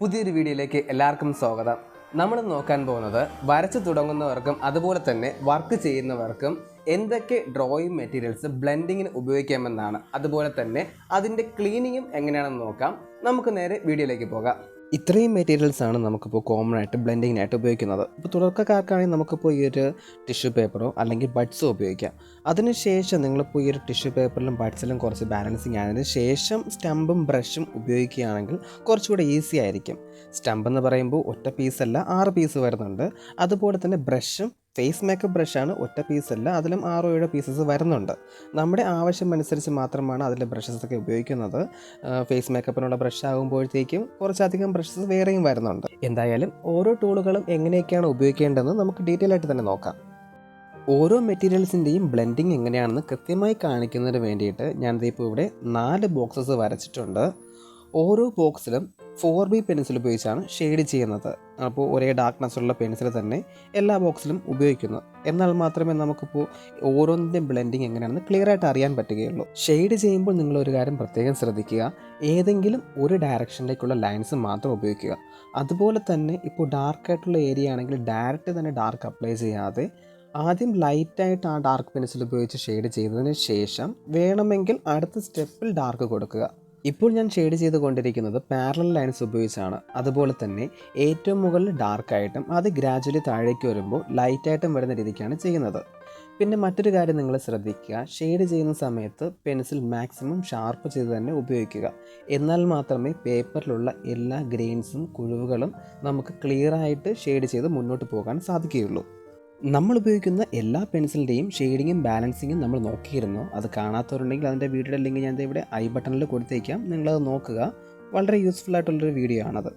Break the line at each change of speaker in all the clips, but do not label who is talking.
പുതിയൊരു വീഡിയോയിലേക്ക് എല്ലാവർക്കും സ്വാഗതം. നമ്മൾ നോക്കാൻ പോകുന്നത് വരച്ചു തുടങ്ങുന്നവർക്കും അതുപോലെ തന്നെ വർക്ക് ചെയ്യുന്നവർക്കും എന്തൊക്കെ ഡ്രോയിങ് മെറ്റീരിയൽസ് ബ്ലെൻഡിങ്ങിന് ഉപയോഗിക്കാമെന്നാണ്. അതുപോലെ തന്നെ അതിന്റെ ക്ലീനിങ്ങും എങ്ങനെയാണെന്ന് നോക്കാം. നമുക്ക് നേരെ വീഡിയോയിലേക്ക് പോകാം. ഇത്രയും മെറ്റീരിയൽസ് ആണ് നമുക്കിപ്പോൾ കോമൺ ആയിട്ട് ബ്ലെൻഡിങ്ങിനായിട്ട് ഉപയോഗിക്കുന്നത്. ഇപ്പോൾ തുടക്കക്കാർക്കാണെങ്കിൽ നമുക്കിപ്പോൾ ഈ ഒരു ടിഷ്യൂ പേപ്പറോ അല്ലെങ്കിൽ ബഡ്സോ ഉപയോഗിക്കാം. അതിനുശേഷം നിങ്ങളിപ്പോൾ ഈ ഒരു ടിഷ്യൂ പേപ്പറിലും ബഡ്സിലും കുറച്ച് ബാലൻസിങ് ആയതിനു ശേഷം സ്റ്റമ്പും ബ്രഷും ഉപയോഗിക്കുകയാണെങ്കിൽ കുറച്ചുകൂടെ ഈസി ആയിരിക്കും. സ്റ്റമ്പ് എന്ന് പറയുമ്പോൾ ഒറ്റ പീസല്ല ആറ് പീസ് വരുന്നുണ്ട്. അതുപോലെ തന്നെ ബ്രഷും ഫേസ് മേക്കപ്പ് ബ്രഷാണ് ഒറ്റ പീസല്ല അതിലും ആറോ ഏഴോ പീസസ് വരുന്നുണ്ട്. നമ്മുടെ ആവശ്യം അനുസരിച്ച് മാത്രമാണ് അതിൽ ബ്രഷസ് ഒക്കെ ഉപയോഗിക്കുന്നത്. ഫേസ് മേക്കപ്പിനുള്ള ബ്രഷ് ആകുമ്പോഴത്തേക്കും കുറച്ചധികം ബ്രഷസ് വേറെയും വരുന്നുണ്ട്. എന്തായാലും ഓരോ ടൂളുകളും എങ്ങനെയൊക്കെയാണ് ഉപയോഗിക്കേണ്ടതെന്ന് നമുക്ക് ഡീറ്റെയിൽ ആയിട്ട് തന്നെ നോക്കാം. ഓരോ മെറ്റീരിയൽസിന്റെയും ബ്ലെൻഡിങ് എങ്ങനെയാണെന്ന് കൃത്യമായി കാണിക്കുന്നതിന് വേണ്ടിയിട്ട് ഞാനിതിപ്പോൾ ഇവിടെ നാല് ബോക്സസ് വരച്ചിട്ടുണ്ട്. ഓരോ ബോക്സിലും ഫോർ ബി പെൻസിൽ ഉപയോഗിച്ചാണ് ഷെയ്ഡ് ചെയ്യുന്നത്. അപ്പോൾ ഒരേ ഡാർക്ക്നെസ് ഉള്ള പെൻസിൽ തന്നെ എല്ലാ ബോക്സിലും ഉപയോഗിക്കുന്നു. എന്നാൽ മാത്രമേ നമുക്കിപ്പോൾ ഓരോന്നിന്റെയും ബ്ലെൻഡിങ് എങ്ങനെയാണെന്ന് ക്ലിയർ ആയിട്ട് അറിയാൻ പറ്റുകയുള്ളൂ. ഷെയ്ഡ് ചെയ്യുമ്പോൾ നിങ്ങൾ ഒരു കാര്യം പ്രത്യേകം ശ്രദ്ധിക്കുക. ഏതെങ്കിലും ഒരു ഡയറക്ഷനിലേക്കുള്ള ലൈൻസ് മാത്രം ഉപയോഗിക്കുക. അതുപോലെ തന്നെ ഇപ്പോൾ ഡാർക്കായിട്ടുള്ള ഏരിയ ആണെങ്കിൽ ഡയറക്റ്റ് തന്നെ ഡാർക്ക് അപ്ലൈ ചെയ്യാതെ ആദ്യം ലൈറ്റായിട്ട് ആ ഡാർക്ക് പെൻസിൽ ഉപയോഗിച്ച് ഷെയ്ഡ് ചെയ്തതിന് ശേഷം വേണമെങ്കിൽ അടുത്ത സ്റ്റെപ്പിൽ ഡാർക്ക് കൊടുക്കുക. ഇപ്പോൾ ഞാൻ ഷെയ്ഡ് ചെയ്തുകൊണ്ടിരിക്കുന്നത് പാരലൽ ലൈൻസ് ഉപയോഗിച്ചാണ്. അതുപോലെ തന്നെ ഏറ്റവും മുകളിൽ ഡാർക്കായിട്ടും അത് ഗ്രാജുവലി താഴേക്ക് വരുമ്പോൾ ലൈറ്റായിട്ടും വരുന്ന രീതിക്കാണ് ചെയ്യുന്നത്. പിന്നെ മറ്റൊരു കാര്യം നിങ്ങൾ ശ്രദ്ധിക്കുക. ഷെയ്ഡ് ചെയ്യുന്ന സമയത്ത് പെൻസിൽ മാക്സിമം ഷാർപ്പ് ചെയ്ത് തന്നെ ഉപയോഗിക്കുക. എന്നാൽ മാത്രമേ പേപ്പറിലുള്ള എല്ലാ ഗ്രെയിൻസും കുഴിവുകളും നമുക്ക് ക്ലിയറായിട്ട് ഷെയ്ഡ് ചെയ്ത് മുന്നോട്ട് പോകാൻ സാധിക്കുകയുള്ളൂ. നമ്മൾ ഉപയോഗിക്കുന്ന എല്ലാ പെൻസിലിന്റെയും ഷെയ്ഡിങ്ങും ബാലൻസിങ്ങും നമ്മൾ നോക്കിയിരുന്നു. അത് കാണാത്തവരുണ്ടെങ്കിൽ അതിന്റെ വീഡിയോ ലിങ്ക് ഞാൻ ഇവിടെ ഐ ബട്ടണിൽ കൊടുത്തേക്കാം. നിങ്ങളത് നോക്കുക. വളരെ യൂസ്ഫുൾ ആയിട്ടുള്ളൊരു വീഡിയോ ആണത്.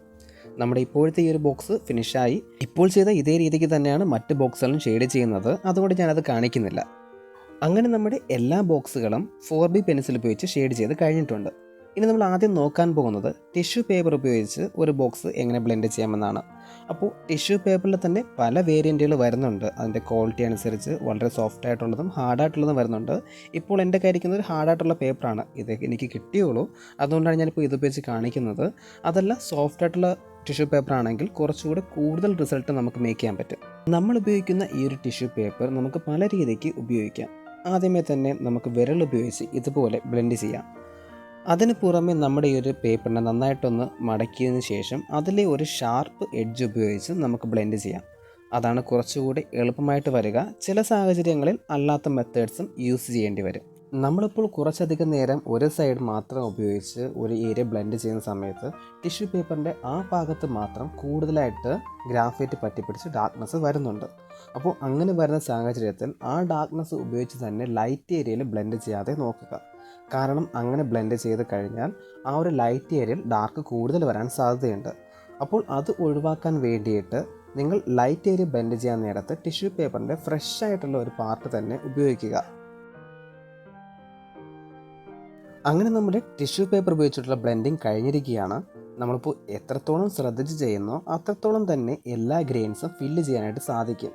നമ്മുടെ ഇപ്പോഴത്തെ ഈ ഒരു ബോക്സ് ഫിനിഷായി ഇപ്പോൾ ചെയ്ത ഇതേ രീതിക്ക് തന്നെയാണ് മറ്റ് ബോക്സുകളും ഷെയ്ഡ് ചെയ്യുന്നത്. അതുകൊണ്ട് ഞാനത് കാണിക്കുന്നില്ല. അങ്ങനെ നമ്മുടെ എല്ലാ ബോക്സുകളും ഫോർ ബി പെൻസിൽ ഉപയോഗിച്ച് ഷെയ്ഡ് ചെയ്ത് കഴിഞ്ഞിട്ടുണ്ട്. ഇനി നമ്മൾ ആദ്യം നോക്കാൻ പോകുന്നത് ടിഷ്യൂ പേപ്പർ ഉപയോഗിച്ച് ഒരു ബോക്സ് എങ്ങനെ ബ്ലെൻഡ് ചെയ്യാമെന്നാണ്. അപ്പോൾ ടിഷ്യൂ പേപ്പറിൽ തന്നെ പല വേരിയന്റുകൾ വരുന്നുണ്ട്. അതിന്റെ ക്വാളിറ്റി അനുസരിച്ച് വളരെ സോഫ്റ്റ് ആയിട്ടുള്ളതും ഹാർഡായിട്ടുള്ളതും വരുന്നുണ്ട്. ഇപ്പോൾ എന്റെ കയ്യിരിക്കുന്നത് ഒരു ഹാർഡായിട്ടുള്ള പേപ്പറാണ് ഇത് എനിക്ക് കിട്ടിയുള്ളൂ. അതുകൊണ്ടാണ് ഞാനിപ്പോൾ ഇത് ഉപയോഗിച്ച് കാണിക്കുന്നത്. അതല്ല സോഫ്റ്റ് ആയിട്ടുള്ള ടിഷ്യൂ പേപ്പർ ആണെങ്കിൽ കുറച്ചുകൂടെ കൂടുതൽ റിസൾട്ട് നമുക്ക് മേക്ക് ചെയ്യാൻ പറ്റും. നമ്മൾ ഉപയോഗിക്കുന്ന ഈ ഒരു ടിഷ്യൂ പേപ്പർ നമുക്ക് പല രീതിക്ക് ഉപയോഗിക്കാം. ആദ്യമേ തന്നെ നമുക്ക് വിരൽ ഉപയോഗിച്ച് ഇതുപോലെ ബ്ലെൻഡ് ചെയ്യാം. അതിന് പുറമെ നമ്മുടെ ഈ ഒരു പേപ്പറിനെ നന്നായിട്ടൊന്ന് മടക്കിയതിന് ശേഷം അതിലെ ഒരു ഷാർപ്പ് എഡ്ജ് ഉപയോഗിച്ച് നമുക്ക് ബ്ലെൻഡ് ചെയ്യാം. അതാണ് കുറച്ചുകൂടി എളുപ്പമായിട്ട് വരിക. ചില സാഹചര്യങ്ങളിൽ അല്ലാത്ത മെത്തേഡ്സും യൂസ് ചെയ്യേണ്ടി വരും. നമ്മളിപ്പോൾ കുറച്ചധികം നേരം ഒരു സൈഡ് മാത്രം ഉപയോഗിച്ച് ഒരു ഏരിയ ബ്ലെൻഡ് ചെയ്യുന്ന സമയത്ത് ടിഷ്യൂ പേപ്പറിന്റെ ആ ഭാഗത്ത് മാത്രം കൂടുതലായിട്ട് ഗ്രാഫൈറ്റ് പറ്റിപ്പിടിച്ച് ഡാർക്ക്നെസ് വരുന്നുണ്ട്. അപ്പോൾ അങ്ങനെ വരുന്ന സാഹചര്യത്തിൽ ആ ഡാർക്ക്നെസ് ഉപയോഗിച്ച് തന്നെ ലൈറ്റ് ഏരിയയിൽ ബ്ലെൻഡ് ചെയ്യാതെ നോക്കുക. കാരണം അങ്ങനെ ബ്ലെൻഡ് ചെയ്ത് കഴിഞ്ഞാൽ ആ ഒരു ലൈറ്റ് ഏരിയയിൽ ഡാർക്ക് കൂടുതൽ വരാൻ സാധ്യതയുണ്ട്. അപ്പോൾ അത് ഒഴിവാക്കാൻ വേണ്ടിയിട്ട് നിങ്ങൾ ലൈറ്റ് ഏരിയ ബ്ലെൻഡ് ചെയ്യാൻ നേരത്ത് ടിഷ്യൂ പേപ്പറിന്റെ ഫ്രഷ് ആയിട്ടുള്ള ഒരു പാർട്ട് തന്നെ ഉപയോഗിക്കുക. അങ്ങനെ നമ്മുടെ ടിഷ്യൂ പേപ്പർ ഉപയോഗിച്ചിട്ടുള്ള ബ്ലെൻഡിങ് കഴിഞ്ഞിരിക്കുകയാണ്. നമ്മളിപ്പോൾ എത്രത്തോളം ശ്രദ്ധിച്ച് ചെയ്യുന്നോ അത്രത്തോളം തന്നെ എല്ലാ ഗ്രെയിൻസും ഫില്ല് ചെയ്യാനായിട്ട് സാധിക്കും.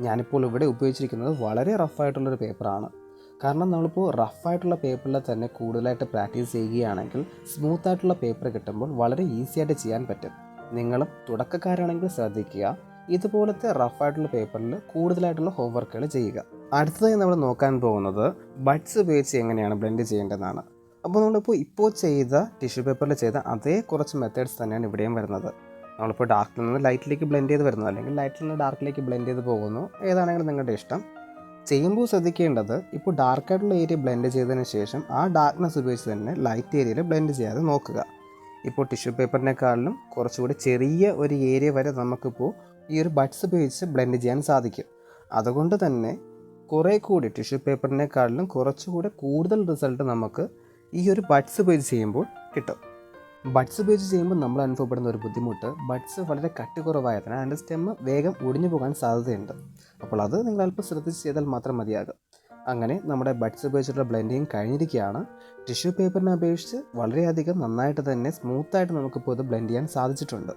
ഞാനിപ്പോൾ ഇവിടെ ഉപയോഗിച്ചിരിക്കുന്നത് വളരെ റഫായിട്ടുള്ളൊരു പേപ്പറാണ് കാരണം നമ്മളിപ്പോൾ റഫായിട്ടുള്ള പേപ്പറിൽ തന്നെ കൂടുതലായിട്ട് പ്രാക്ടീസ് ചെയ്യുകയാണെങ്കിൽ സ്മൂത്ത് ആയിട്ടുള്ള പേപ്പർ കിട്ടുമ്പോൾ വളരെ ഈസി ആയിട്ട് ചെയ്യാൻ പറ്റും. നിങ്ങളും തുടക്കക്കാരാണെങ്കിൽ ശ്രദ്ധിക്കുക. ഇതുപോലത്തെ റഫായിട്ടുള്ള പേപ്പറിൽ കൂടുതലായിട്ടുള്ള ഹോംവർക്കുകൾ ചെയ്യുക. അടുത്തതായി നമ്മൾ നോക്കാൻ പോകുന്നത് ബഡ്സ് ഉപയോഗിച്ച് എങ്ങനെയാണ് ബ്ലെൻഡ് ചെയ്യേണ്ടതെന്നാണ്. അപ്പോൾ നമ്മളിപ്പോൾ ഇപ്പോൾ ചെയ്ത ടിഷ്യൂ പേപ്പറിൽ ചെയ്ത അതേ കുറച്ച് മെത്തേഡ്സ് തന്നെയാണ് ഇവിടെയും വരുന്നത്. നമ്മളിപ്പോൾ ഡാർക്കിൽ നിന്ന് ലൈറ്റിലേക്ക് ബ്ലെൻഡ് ചെയ്ത് വരുന്നു. അല്ലെങ്കിൽ ലൈറ്റിൽ നിന്ന് ഡാർക്കിലേക്ക് ബ്ലെൻഡ് ചെയ്ത് പോകുന്നു. ഏതാണെങ്കിലും നിങ്ങളുടെ ഇഷ്ടം. ചെയ്യുമ്പോൾ ശ്രദ്ധിക്കേണ്ടത് ഇപ്പോൾ ഡാർക്കായിട്ടുള്ള ഏരിയ ബ്ലെൻഡ് ചെയ്തതിന് ശേഷം ആ ഡാർക്ക്നെസ് ഉപയോഗിച്ച് തന്നെ ലൈറ്റ് ഏരിയയിൽ ബ്ലെൻഡ് ചെയ്യാതെ നോക്കുക. ഇപ്പോൾ ടിഷ്യൂ പേപ്പറിനേക്കാളിലും കുറച്ചുകൂടി ചെറിയ ഒരു ഏരിയ വരെ നമുക്കിപ്പോൾ ഈ ഒരു ബഡ്സ് ഉപയോഗിച്ച് ബ്ലെൻഡ് ചെയ്യാൻ സാധിക്കും. അതുകൊണ്ട് തന്നെ കുറേ കൂടി ടിഷ്യൂ പേപ്പറിനേക്കാളിലും കുറച്ചുകൂടി കൂടുതൽ റിസൾട്ട് നമുക്ക് ഈ ഒരു ബഡ്സ് ഉപയോഗിച്ച് ചെയ്യുമ്പോൾ കിട്ടും. ബഡ്സ് ഉപയോഗിച്ച് ചെയ്യുമ്പോൾ നമ്മൾ അനുഭവപ്പെടുന്ന ഒരു ബുദ്ധിമുട്ട് ബഡ്സ് വളരെ കട്ടി കുറവായതിനാൽ അതിന്റെ സ്റ്റെമ്മ് വേഗം ഒടിഞ്ഞു പോകാൻ സാധ്യതയുണ്ട്. അപ്പോൾ അത് നിങ്ങൾ അല്പം ശ്രദ്ധിച്ച് ചെയ്താൽ മാത്രം മതിയാകും. അങ്ങനെ നമ്മുടെ ബഡ്സ് ഉപയോഗിച്ചിട്ടുള്ള ബ്ലെൻഡിങ് കഴിഞ്ഞിരിക്കുകയാണ്. ടിഷ്യൂ പേപ്പറിനെ അപേക്ഷിച്ച് വളരെയധികം നന്നായിട്ട് തന്നെ സ്മൂത്തായിട്ട് നമുക്കിപ്പോൾ ഇത് ബ്ലെൻഡ് ചെയ്യാൻ സാധിച്ചിട്ടുണ്ട്.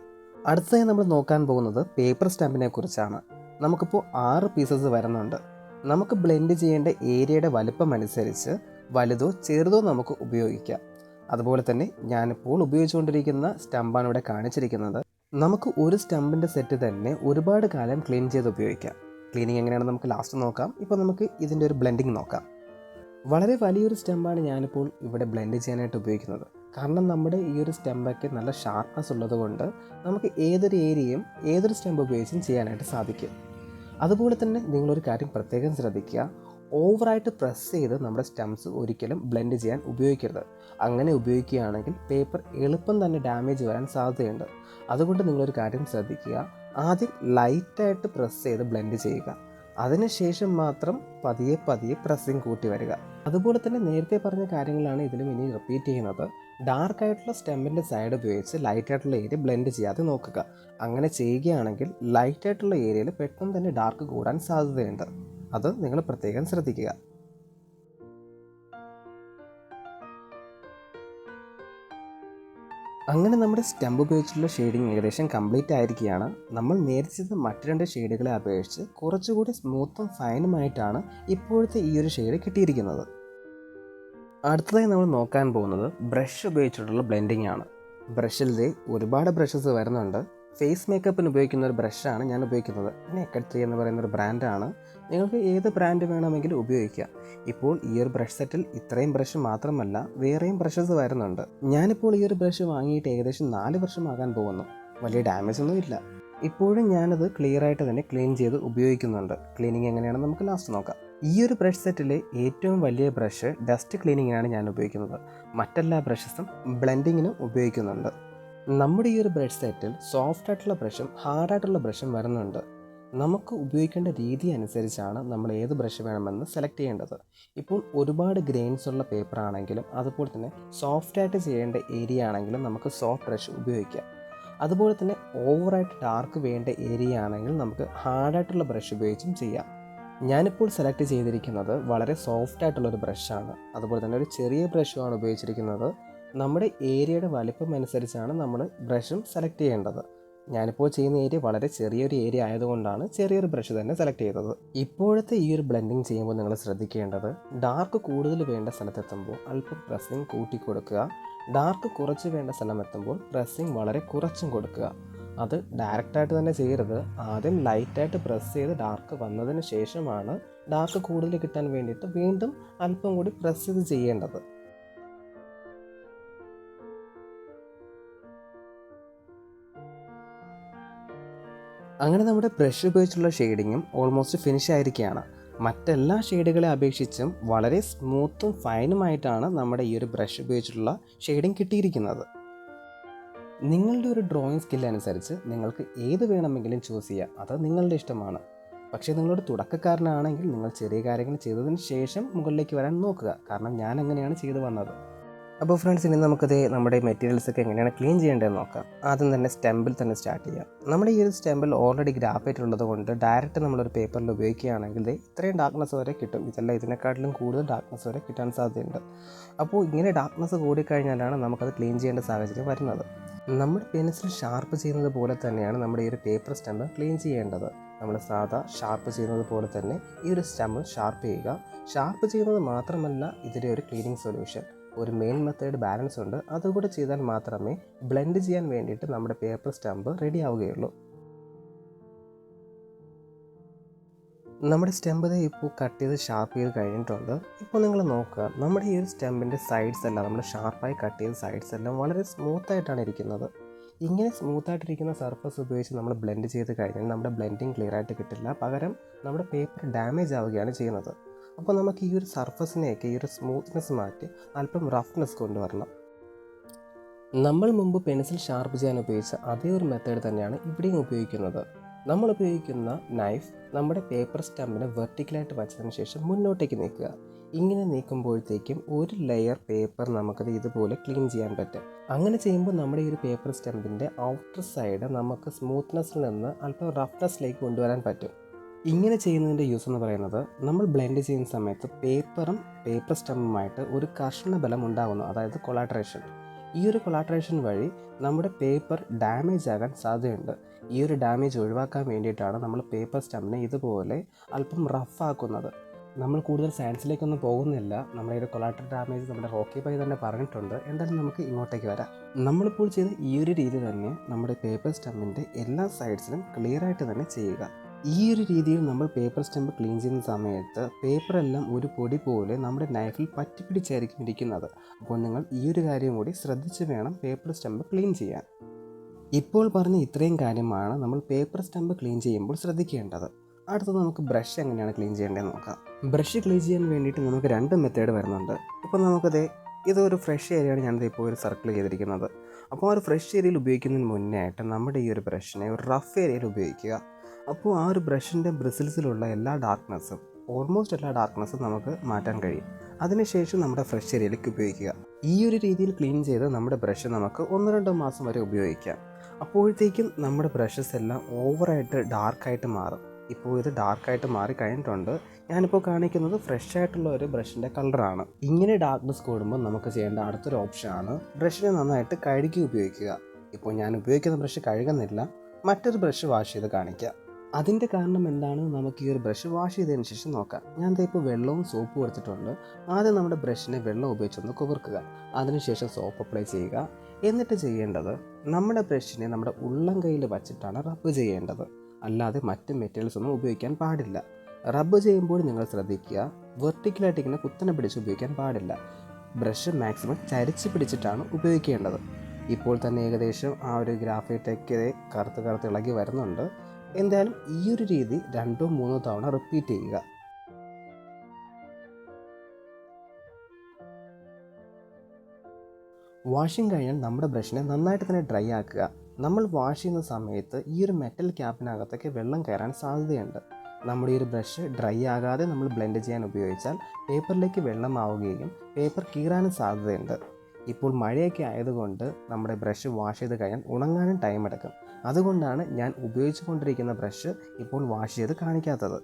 അടുത്തതായി നമ്മൾ നോക്കാൻ പോകുന്നത് പേപ്പർ സ്റ്റാമ്പിനെ കുറിച്ചാണ്. നമുക്കിപ്പോൾ ആറ് പീസസ് വരുന്നുണ്ട്. നമുക്ക് ബ്ലെൻഡ് ചെയ്യേണ്ട ഏരിയയുടെ വലുപ്പം അനുസരിച്ച് വലുതോ ചെറുതോ നമുക്ക് ഉപയോഗിക്കാം. അതുപോലെ തന്നെ ഞാനിപ്പോൾ ഉപയോഗിച്ചുകൊണ്ടിരിക്കുന്ന സ്റ്റമ്പാണ് ഇവിടെ കാണിച്ചിരിക്കുന്നത്. നമുക്ക് ഒരു സ്റ്റമ്പിന്റെ സെറ്റ് തന്നെ ഒരുപാട് കാലം ക്ലീൻ ചെയ്ത് ഉപയോഗിക്കാം. ക്ലീനിങ് എങ്ങനെയാണെന്ന് നമുക്ക് ലാസ്റ്റ് നോക്കാം. ഇപ്പോൾ നമുക്ക് ഇതിന്റെ ഒരു ബ്ലെൻഡിങ് നോക്കാം. വളരെ വലിയൊരു സ്റ്റെമ്പാണ് ഞാനിപ്പോൾ ഇവിടെ ബ്ലെൻഡ് ചെയ്യാനായിട്ട് ഉപയോഗിക്കുന്നത്. കാരണം നമ്മുടെ ഈ ഒരു സ്റ്റെമ്പൊക്കെ നല്ല ഷാർപ്നെസ് ഉള്ളതുകൊണ്ട് നമുക്ക് ഏതൊരു ഏരിയയും ഏതൊരു സ്റ്റെമ്പ് ഉപയോഗിച്ചും ചെയ്യാനായിട്ട് സാധിക്കും. അതുപോലെ തന്നെ നിങ്ങളൊരു കാര്യം പ്രത്യേകം ശ്രദ്ധിക്കുക. ഓവറായിട്ട് പ്രസ് ചെയ്ത് നമ്മുടെ സ്റ്റംസ് ഒരിക്കലും ബ്ലെൻഡ് ചെയ്യാൻ ഉപയോഗിക്കരുത്. അങ്ങനെ ഉപയോഗിക്കുകയാണെങ്കിൽ പേപ്പർ എളുപ്പം തന്നെ ഡാമേജ് വരാൻ സാധ്യതയുണ്ട്. അതുകൊണ്ട് നിങ്ങളൊരു കാര്യം ശ്രദ്ധിക്കുക. ആദ്യം ലൈറ്റായിട്ട് പ്രസ് ചെയ്ത് ബ്ലെൻഡ് ചെയ്യുക. അതിനുശേഷം മാത്രം പതിയെ പതിയെ പ്രസ്സിങ് കൂട്ടി വരിക. അതുപോലെ തന്നെ നേരത്തെ പറഞ്ഞ കാര്യങ്ങളാണ് ഇതിലും ഇനി റിപ്പീറ്റ് ചെയ്യുന്നത്. ഡാർക്ക് ആയിട്ടുള്ള സ്റ്റെമ്പിന്റെ സൈഡ് ഉപയോഗിച്ച് ലൈറ്റ് ആയിട്ടുള്ള ഏരിയ ബ്ലെൻഡ് ചെയ്യാതെ നോക്കുക. അങ്ങനെ ചെയ്യുകയാണെങ്കിൽ ലൈറ്റ് ആയിട്ടുള്ള ഏരിയയിൽ പെട്ടെന്ന് തന്നെ ഡാർക്ക് കൂടാൻ സാധ്യതയുണ്ട്. അത് നിങ്ങൾ പ്രത്യേകം ശ്രദ്ധിക്കുക. അങ്ങനെ നമ്മുടെ സ്റ്റെമ്പ് ഉപയോഗിച്ചുള്ള ഷെയ്ഡിങ് ഏകദേശം കംപ്ലീറ്റ് ആയിരിക്കുകയാണ്. നമ്മൾ നേരിച്ചത് മറ്റു രണ്ട് ഷെയ്ഡുകളെ അപേക്ഷിച്ച് കുറച്ചുകൂടി സ്മൂത്തും ഫൈനുമായിട്ടാണ് ഇപ്പോഴത്തെ ഈ ഒരു ഷെയ്ഡ് കിട്ടിയിരിക്കുന്നത്. അടുത്തതായി നമ്മൾ നോക്കാൻ പോകുന്നത് ബ്രഷ് ഉപയോഗിച്ചിട്ടുള്ള ബ്ലെൻഡിങ് ആണ്. ബ്രഷിൽ ഒരുപാട് ബ്രഷസ് വരുന്നുണ്ട്. ഫേസ് മേക്കപ്പിന് ഉപയോഗിക്കുന്ന ഒരു ബ്രഷാണ് ഞാൻ ഉപയോഗിക്കുന്നത്. നേക്കഡ് ത്രീ എന്ന് പറയുന്ന ഒരു ബ്രാൻഡാണ്. നിങ്ങൾക്ക് ഏത് ബ്രാൻഡ് വേണമെങ്കിലും ഉപയോഗിക്കാം. ഇപ്പോൾ ഈ ഒരു ബ്രഷ് സെറ്റിൽ ഇത്രയും ബ്രഷ് മാത്രമല്ല വേറെയും ബ്രഷസ് വരുന്നുണ്ട്. ഞാനിപ്പോൾ ഈ ഒരു ബ്രഷ് വാങ്ങിയിട്ട് ഏകദേശം നാല് വർഷമാകാൻ പോകുന്നു. വലിയ ഡാമേജ് ഒന്നും ഇല്ല. ഇപ്പോഴും ഞാനത് ക്ലിയർ ആയിട്ട് തന്നെ ക്ലീൻ ചെയ്ത് ഉപയോഗിക്കുന്നുണ്ട്. ക്ലീനിങ് എങ്ങനെയാണെന്ന് നമുക്ക് ലാസ്റ്റ് നോക്കാം. ഈ ഒരു ബ്രഷ് സെറ്റിലെ ഏറ്റവും വലിയ ബ്രഷ് ഡസ്റ്റ് ക്ലീനിങ്ങിനാണ് ഞാൻ ഉപയോഗിക്കുന്നത്. മറ്റെല്ലാ ബ്രഷസും ബ്ലെൻഡിങ്ങിനും ഉപയോഗിക്കുന്നുണ്ട്. നമ്മുടെ ഈ ഒരു ബ്രഷ് സെറ്റിൽ സോഫ്റ്റ് ആയിട്ടുള്ള ബ്രഷും ഹാർഡായിട്ടുള്ള ബ്രഷും വരുന്നുണ്ട്. നമുക്ക് ഉപയോഗിക്കേണ്ട രീതി അനുസരിച്ചാണ് നമ്മൾ ഏത് ബ്രഷ് വേണമെന്ന് സെലക്ട് ചെയ്യേണ്ടത്. ഇപ്പോൾ ഒരുപാട് ഗ്രെയിൻസ് ഉള്ള പേപ്പർ ആണെങ്കിലും അതുപോലെ തന്നെ സോഫ്റ്റ് ആയിട്ട് ചെയ്യേണ്ട ഏരിയ ആണെങ്കിലും നമുക്ക് സോഫ്റ്റ് ബ്രഷ് ഉപയോഗിക്കാം. അതുപോലെ തന്നെ ഓവറായിട്ട് ഡാർക്ക് വേണ്ട ഏരിയ ആണെങ്കിൽ നമുക്ക് ഹാർഡായിട്ടുള്ള ബ്രഷ് ഉപയോഗിച്ചും ചെയ്യാം. ഞാനിപ്പോൾ സെലക്ട് ചെയ്തിരിക്കുന്നത് വളരെ സോഫ്റ്റ് ആയിട്ടുള്ള ഒരു ബ്രഷാണ് അതുപോലെ തന്നെ ഒരു ചെറിയ ബ്രഷുമാണ് ഉപയോഗിച്ചിരിക്കുന്നത്. നമ്മുടെ ഏരിയയുടെ വലിപ്പം അനുസരിച്ചാണ് നമ്മൾ ബ്രഷും സെലക്ട് ചെയ്യേണ്ടത്. ഞാനിപ്പോൾ ചെയ്യുന്ന ഏരിയ വളരെ ചെറിയൊരു ഏരിയ ആയതുകൊണ്ടാണ് ചെറിയൊരു ബ്രഷ് തന്നെ സെലക്ട് ചെയ്തത്. ഇപ്പോഴത്തെ ഈ ഒരു ബ്ലെൻഡിങ് ചെയ്യുമ്പോൾ നിങ്ങൾ ശ്രദ്ധിക്കേണ്ടത് ഡാർക്ക് കൂടുതൽ വേണ്ട സ്ഥലത്തെത്തുമ്പോൾ അല്പം പ്രസ്സിങ് കൂട്ടി കൊടുക്കുക ഡാർക്ക് കുറച്ച് വേണ്ട സ്ഥലം എത്തുമ്പോൾ പ്രസ്സിങ് വളരെ കുറച്ചും കൊടുക്കുക. അത് ഡയറക്റ്റായിട്ട് തന്നെ ചെയ്യരുത്. ആദ്യം ലൈറ്റായിട്ട് പ്രസ് ചെയ്ത് ഡാർക്ക് വന്നതിന് ശേഷമാണ് ഡാർക്ക് കൂടുതൽ കിട്ടാൻ വേണ്ടിയിട്ട് വീണ്ടും അല്പം കൂടി പ്രസ് ചെയ്ത് ചെയ്യേണ്ടത്. അങ്ങനെ നമ്മുടെ ബ്രഷ് ഉപയോഗിച്ചുള്ള ഷെയ്ഡിങ്ങും ഓൾമോസ്റ്റ് ഫിനിഷ് ആയിരിക്കുകയാണ്. മറ്റെല്ലാ ഷെയ്ഡുകളെ അപേക്ഷിച്ചും വളരെ സ്മൂത്തും ഫൈനുമായിട്ടാണ് നമ്മുടെ ഈ ഒരു ബ്രഷ് ഉപയോഗിച്ചിട്ടുള്ള ഷെയ്ഡിങ് കിട്ടിയിരിക്കുന്നത്. നിങ്ങളുടെ ഒരു ഡ്രോയിങ് സ്കിൽ അനുസരിച്ച് നിങ്ങൾക്ക് ഏത് വേണമെങ്കിലും ചൂസ് ചെയ്യാം. അത് നിങ്ങളുടെ ഇഷ്ടമാണ്. പക്ഷേ നിങ്ങളൊരു തുടക്കക്കാരനാണെങ്കിൽ നിങ്ങൾ ചെറിയ കാര്യങ്ങൾ ചെയ്തതിന് ശേഷം മുകളിലേക്ക് വരാൻ നോക്കുക. കാരണം ഞാൻ അങ്ങനെയാണ് ചെയ്തു വന്നത്. അപ്പോൾ ഫ്രണ്ട്സ് ഇനി നമുക്കത് നമ്മുടെ മെറ്റീരിയൽസ് ഒക്കെ എങ്ങനെയാണ് ക്ലീൻ ചെയ്യേണ്ടതെന്ന് നോക്കാം. ആദ്യം തന്നെ സ്റ്റെമ്പിൽ തന്നെ സ്റ്റാർട്ട് ചെയ്യാം. നമ്മുടെ ഈ ഒരു സ്റ്റെമ്പിൽ ഓൾറെഡി ഗ്രാഫൈറ്റ് ഉള്ളത് കൊണ്ട് ഡയറക്റ്റ് നമ്മളൊരു പേപ്പറിൽ ഉപയോഗിക്കുകയാണെങ്കിൽ ഇത്രയും ഡാർക്ക്നെസ് വരെ കിട്ടും. ഇതല്ല ഇതിനെക്കാട്ടിലും കൂടുതൽ ഡാർക്ക്നെസ് വരെ കിട്ടാൻ സാധ്യതയുണ്ട്. അപ്പോൾ ഇങ്ങനെ ഡാർക്ക്നെസ് കൂടിക്കഴിഞ്ഞാലാണ് നമുക്കത് ക്ലീൻ ചെയ്യേണ്ട സാഹചര്യം വരുന്നത്. നമ്മുടെ പെൻസിൽ ഷാർപ്പ് ചെയ്യുന്നത് പോലെ തന്നെയാണ് നമ്മുടെ ഈ ഒരു പേപ്പർ സ്റ്റെമ്പ് ക്ലീൻ ചെയ്യേണ്ടത്. നമ്മൾ സാധാ ഷാർപ്പ് ചെയ്യുന്നത് പോലെ തന്നെ ഈ ഒരു സ്റ്റെമ്പ് ഷാർപ്പ് ചെയ്യുക. ഷാർപ്പ് ചെയ്യുന്നത് മാത്രമല്ല ഇതിന്റെ ഒരു ക്ലീനിങ് സൊല്യൂഷൻ ഒരു മെയിൻ മെത്തേഡ് ബാലൻസ് ഉണ്ട്. അതുകൂടെ ചെയ്താൽ മാത്രമേ ബ്ലെൻഡ് ചെയ്യാൻ വേണ്ടിയിട്ട് നമ്മുടെ പേപ്പർ സ്റ്റാമ്പ് റെഡി ആവുകയുള്ളൂ. നമ്മുടെ സ്റ്റെമ്പ് ഇപ്പോൾ കട്ട് ചെയ്ത് ഷാർപ്പ് ചെയ്ത് കഴിഞ്ഞിട്ടുണ്ട്. ഇപ്പോൾ നിങ്ങൾ നോക്കുക നമ്മുടെ ഈ ഒരു സ്റ്റെമ്പിന്റെ സൈഡ്സ് എല്ലാം നമ്മൾ ഷാർപ്പായി കട്ട് ചെയ്ത സൈഡ്സ് എല്ലാം വളരെ സ്മൂത്തായിട്ടാണ് ഇരിക്കുന്നത്. ഇങ്ങനെ സ്മൂത്തായിട്ടിരിക്കുന്ന സർഫസ് ഉപയോഗിച്ച് നമ്മൾ ബ്ലെൻഡ് ചെയ്ത് കഴിഞ്ഞാൽ നമ്മുടെ ബ്ലെൻഡിങ് ക്ലിയർ ആയിട്ട് കിട്ടില്ല. പകരം നമ്മുടെ പേപ്പർ ഡാമേജ് ആവുകയാണ് ചെയ്യുന്നത്. അപ്പോൾ നമുക്ക് ഈ ഒരു സർഫസിനെയൊക്കെ ഈ ഒരു സ്മൂത്ത്നെസ് മാറ്റി അല്പം റഫ്നെസ് കൊണ്ടുവരണം. നമ്മൾ മുമ്പ് പെൻസിൽ ഷാർപ്പ് ചെയ്യാൻ ഉപയോഗിച്ച അതേ ഒരു മെത്തേഡ് തന്നെയാണ് ഇവിടെയും ഉപയോഗിക്കുന്നത്. നമ്മൾ ഉപയോഗിക്കുന്ന നൈഫ് നമ്മുടെ പേപ്പർ സ്റ്റാമ്പിനെ വെർട്ടിക്കലായിട്ട് വച്ചതിന് ശേഷം മുന്നോട്ടേക്ക് നീക്കുക. ഇങ്ങനെ നീക്കുമ്പോഴത്തേക്കും ഒരു ലെയർ പേപ്പർ നമുക്കത് ഇതുപോലെ ക്ലീൻ ചെയ്യാൻ പറ്റും. അങ്ങനെ ചെയ്യുമ്പോൾ നമ്മുടെ ഈ ഒരു പേപ്പർ സ്റ്റാമ്പിന്റെ ഔട്ടർ സൈഡ് നമുക്ക് സ്മൂത്ത്നെസ്സിൽ നിന്ന് അല്പം റഫ്നെസ്സിലേക്ക് കൊണ്ടുവരാൻ പറ്റും. ഇങ്ങനെ ചെയ്യുന്നതിന്റെ യൂസ് എന്ന് പറയുന്നത് നമ്മൾ ബ്ലെൻഡ് ചെയ്യുന്ന സമയത്ത് പേപ്പറും പേപ്പർ സ്റ്റമ്പുമായിട്ട് ഒരു കർഷണ ബലം ഉണ്ടാകുന്നു അതായത് കൊളാട്രേഷൻ ഈ ഒരു കൊളാട്രേഷൻ വഴി നമ്മുടെ പേപ്പർ ഡാമേജ് ആകാൻ സാധ്യതയുണ്ട്. ഈ ഒരു ഡാമേജ് ഒഴിവാക്കാൻ വേണ്ടിയിട്ടാണ് നമ്മൾ പേപ്പർ സ്റ്റമ്പിനെ ഇതുപോലെ അല്പം റഫാക്കുന്നത് നമ്മൾ കൂടുതൽ സയൻസിലേക്കൊന്നും പോകുന്നില്ല. നമ്മുടെ ഒരു കൊളാട്ടർ ഡാമേജ് നമ്മുടെ റോക്കി പൈ തന്നെ പറഞ്ഞിട്ടുണ്ട്. എന്തായാലും നമുക്ക് ഇങ്ങോട്ടേക്ക് വരാം. നമ്മളിപ്പോൾ ചെയ്ത ഈ ഒരു രീതി തന്നെ നമ്മുടെ പേപ്പർ സ്റ്റമ്പിന്റെ എല്ലാ സൈഡ്സിലും ക്ലിയർ ആയിട്ട് തന്നെ ചെയ്യുക. ഈ ഒരു രീതിയിൽ നമ്മൾ പേപ്പർ സ്റ്റെമ്പ് ക്ലീൻ ചെയ്യുന്ന സമയത്ത് പേപ്പറെല്ലാം ഒരു പൊടി പോലെ നമ്മുടെ നൈഫിൽ പറ്റിപ്പിടിച്ചായിരിക്കും ഇരിക്കുന്നത് അപ്പോൾ നിങ്ങൾ ഈ ഒരു കാര്യം കൂടി ശ്രദ്ധിച്ച് വേണം പേപ്പർ സ്റ്റെമ്പ് ക്ലീൻ ചെയ്യാൻ. ഇപ്പോൾ പറഞ്ഞ ഇത്രയും കാര്യമാണ് നമ്മൾ പേപ്പർ സ്റ്റെമ്പ് ക്ലീൻ ചെയ്യുമ്പോൾ ശ്രദ്ധിക്കേണ്ടത്. അടുത്തത് നമുക്ക് ബ്രഷ് എങ്ങനെയാണ് ക്ലീൻ ചെയ്യേണ്ടത് നോക്കാം. ബ്രഷ് ക്ലീൻ ചെയ്യാൻ വേണ്ടിയിട്ട് നമുക്ക് രണ്ട് മെത്തേഡ് വരുന്നുണ്ട്. ഇപ്പോൾ നമുക്കത് ഇതൊരു ഫ്രഷ് ഏരിയയാണ് ഞാനിത് ഇപ്പോൾ ഒരു സർക്കിൾ ചെയ്തിരിക്കുന്നത്. അപ്പോൾ ആ ഒരു ഫ്രഷ് ഏരിയയിൽ ഉപയോഗിക്കുന്നതിന് മുന്നേ ആയിട്ട് നമ്മുടെ ഈ ഒരു ബ്രഷിനെ ഒരു റഫ് ഏരിയയിൽ ഉപയോഗിക്കുക. അപ്പോൾ ആ ഒരു ബ്രഷിന്റെ ബ്രിസിൽസിലുള്ള എല്ലാ ഡാർക്ക്നെസ്സും ഓൾമോസ്റ്റ് എല്ലാ ഡാർക്ക്നെസ്സും നമുക്ക് മാറ്റാൻ കഴിയും. അതിനുശേഷം നമ്മുടെ ഫ്രഷ് ഏരിയയിലേക്ക് ഉപയോഗിക്കുക. ഈ ഒരു രീതിയിൽ ക്ലീൻ ചെയ്ത് നമ്മുടെ ബ്രഷ് നമുക്ക് ഒന്ന് രണ്ടോ മാസം വരെ ഉപയോഗിക്കാം. അപ്പോഴത്തേക്കും നമ്മുടെ ബ്രഷസ് എല്ലാം ഓവറായിട്ട് ഡാർക്കായിട്ട് മാറും. ഇപ്പോൾ ഇത് ഡാർക്കായിട്ട് മാറി കഴിഞ്ഞിട്ടുണ്ട്. ഞാനിപ്പോൾ കാണിക്കുന്നത് ഫ്രഷ് ആയിട്ടുള്ള ഒരു ബ്രഷിന്റെ കളറാണ്. ഇങ്ങനെ ഡാർക്ക്നെസ് കൂടുമ്പോൾ നമുക്ക് ചെയ്യേണ്ട അടുത്തൊരു ഓപ്ഷനാണ് ബ്രഷിനെ നന്നായിട്ട് കഴുകി ഉപയോഗിക്കുക. ഇപ്പോൾ ഞാൻ ഉപയോഗിക്കുന്ന ബ്രഷ് കഴുകുന്നില്ല. മറ്റൊരു ബ്രഷ് വാഷ് ചെയ്ത് കാണിക്കാം. അതിന്റെ കാരണം എന്താണ് നമുക്ക് ഈ ഒരു ബ്രഷ് വാഷ് ചെയ്തതിന് ശേഷം നോക്കാം. ഞാൻ ഇപ്പോൾ വെള്ളവും സോപ്പും എടുത്തിട്ടുണ്ട്. ആദ്യം നമ്മുടെ ബ്രഷിനെ വെള്ളം ഉപയോഗിച്ചൊന്ന് കുതിർക്കുക അതിനുശേഷം സോപ്പ് അപ്ലൈ ചെയ്യുക. എന്നിട്ട് ചെയ്യേണ്ടത് നമ്മുടെ ബ്രഷിനെ നമ്മുടെ ഉള്ളം കയ്യിൽ വച്ചിട്ടാണ് റബ്ബ് ചെയ്യേണ്ടത്. അല്ലാതെ മറ്റ് മെറ്റീരിയൽസ് ഒന്നും ഉപയോഗിക്കാൻ പാടില്ല. റബ്ബ് ചെയ്യുമ്പോൾ നിങ്ങൾ ശ്രദ്ധിക്കുക വെർട്ടിക്കലായിട്ട് ഇങ്ങനെ കുത്തനെ പിടിച്ച് ഉപയോഗിക്കാൻ പാടില്ല. ബ്രഷ് മാക്സിമം ചരിച്ച് പിടിച്ചിട്ടാണ് ഉപയോഗിക്കേണ്ടത്. ഇപ്പോൾ തന്നെ ഏകദേശം ആ ഒരു ഗ്രാഫൈറ്റൊക്കെ കറുത്ത് കറുത്ത് ഇളകി വരുന്നുണ്ട്. എന്തായാലും ഈ ഒരു രീതി രണ്ടോ മൂന്നോ തവണ റിപ്പീറ്റ് ചെയ്യുക. വാഷിംഗ് കഴിഞ്ഞാൽ നമ്മുടെ ബ്രഷിനെ നന്നായിട്ട് തന്നെ ഡ്രൈ ആക്കുക. നമ്മൾ വാഷ് ചെയ്യുന്ന സമയത്ത് ഈ ഒരു മെറ്റൽ ക്യാപ്പിനകത്തൊക്കെ വെള്ളം കയറാൻ സാധ്യതയുണ്ട്. നമ്മുടെ ഈ ഒരു ബ്രഷ് ഡ്രൈ ആകാതെ നമ്മൾ ബ്ലെൻഡ് ചെയ്യാൻ ഉപയോഗിച്ചാൽ പേപ്പറിലേക്ക് വെള്ളം ആവുകയും പേപ്പർ കീറാനും സാധ്യതയുണ്ട്. ഇപ്പോൾ മഴയൊക്കെ ആയതുകൊണ്ട് നമ്മുടെ ബ്രഷ് വാഷ് ചെയ്ത് കഴിഞ്ഞാൽ ഉണങ്ങാനും ടൈം എടുക്കും. അതുകൊണ്ടാണ് ഞാൻ ഉപയോഗിച്ചു കൊണ്ടിരിക്കുന്ന ബ്രഷ് ഇപ്പോൾ വാഷ് ചെയ്ത് കാണിക്കാത്തത്.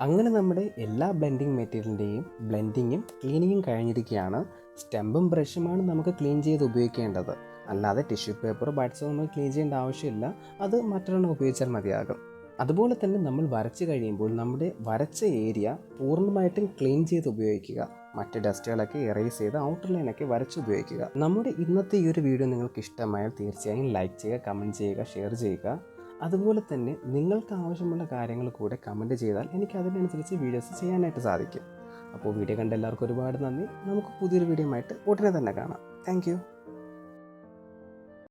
അങ്ങനെ നമ്മുടെ എല്ലാ ബ്ലെൻഡിങ് മെറ്റീരിയലിന്റെയും ബ്ലെൻഡിങ്ങും ക്ലീനിങ്ങും കഴിഞ്ഞിരിക്കുകയാണ്. സ്റ്റെമ്പും ബ്രഷുമാണ് നമുക്ക് ക്ലീൻ ചെയ്ത് ഉപയോഗിക്കേണ്ടത്. അല്ലാതെ ടിഷ്യൂ പേപ്പർ ബഡ്സോ നമ്മൾ ക്ലീൻ ചെയ്യേണ്ട ആവശ്യമില്ല. അത് മറ്റൊരെണ്ണം ഉപയോഗിച്ചാൽ മതിയാകും. അതുപോലെ തന്നെ നമ്മൾ വരച്ച് കഴിയുമ്പോൾ നമ്മുടെ വരച്ച ഏരിയ പൂർണമായിട്ടും ക്ലീൻ ചെയ്ത് ഉപയോഗിക്കുക. മറ്റ് ഡസ്റ്റുകളൊക്കെ എറേസ് ചെയ്ത് ഔട്ടർ ലൈനൊക്കെ വരച്ച് ഉപയോഗിക്കുക. നമ്മുടെ ഇന്നത്തെ ഈ ഒരു വീഡിയോ നിങ്ങൾക്ക് ഇഷ്ടമായാൽ തീർച്ചയായും ലൈക്ക് ചെയ്യുക കമന്റ് ചെയ്യുക ഷെയർ ചെയ്യുക. അതുപോലെ തന്നെ നിങ്ങൾക്ക് ആവശ്യമുള്ള കാര്യങ്ങൾ കൂടെ കമന്റ് ചെയ്താൽ എനിക്ക് അതിനനുസരിച്ച് വീഡിയോസ് ചെയ്യാനായിട്ട് സാധിക്കും. അപ്പോൾ വീഡിയോ കണ്ട എല്ലാവർക്കും ഒരുപാട് നന്ദി. നമുക്ക് പുതിയൊരു വീഡിയോ ആയിട്ട് ഉടനെ തന്നെ കാണാം. താങ്ക്